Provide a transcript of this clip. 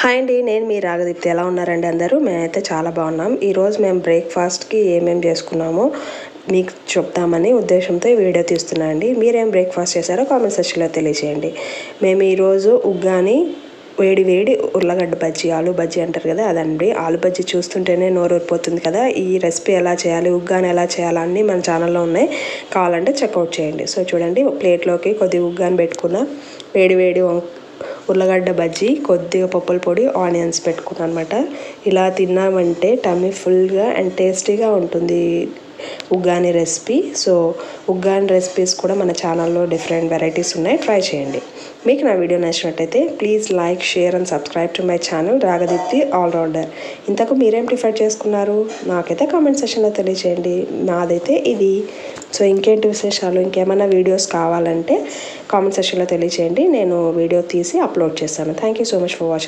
Hi అండి నేను మీ రాగదీప్తి ఎలా ఉన్నారండి అందరూ? మేమైతే చాలా బాగున్నాం. ఈరోజు మేము బ్రేక్ఫాస్ట్కి ఏమేమి చేసుకున్నామో మీకు చెప్తామని ఉద్దేశంతో ఈ వీడియో తీస్తున్నా అండి. మీరేం బ్రేక్ఫాస్ట్ చేశారో కామెంట్ సెక్షన్లో తెలియజేయండి మేము ఈరోజు ఉగ్గాని వేడి వేడి ఉర్లగడ్డ బజ్జీ ఆలు బజ్జీ అంటారు కదా అదండి. ఆలు బజ్జీ చూస్తుంటేనే నోరు ఊరిపోతుంది కదా. ఈ రెసిపీ ఎలా చేయాలి ఉగ్గాని ఎలా చేయాలన్నీ మన ఛానల్లో ఉన్నాయి. కావాలంటే చెక్అవుట్ చేయండి. సో చూడండి ప్లేట్లోకి కొద్దిగా ఉగ్గాని పెట్టుకున్న వేడి వేడి ఉర్లగడ్డ బజ్జీ కొద్దిగా పప్పుల పొడి ఆనియన్స్ పెట్టుకున్నాను అనమాట ఇలా తిన్నామంటే టమ్మీ ఫుల్గా అండ్ టేస్టీగా ఉంటుంది. Uggani recipe. So uggani recipes కూడా మన ఛానల్లో డిఫరెంట్ వెరైటీస్ ఉన్నాయి. ట్రై చేయండి. మీకు నా వీడియో నచ్చినట్టయితే please like share and subscribe to my channel Ragadeepthi all rounder. ఇంతకు మీరేం ప్రిఫర్ చేసుకున్నారు? నాకైతే కామెంట్ సెషన్లో తెలియచేయండి. నాదైతే ఇది. సో ఇంకేంటి విశేషాలు? ఇంకేమైనా వీడియోస్ కావాలంటే కామెంట్ సెషన్లో తెలియచేయండి. నేను వీడియో తీసి అప్లోడ్ చేస్తాను. Thank you so much for watching.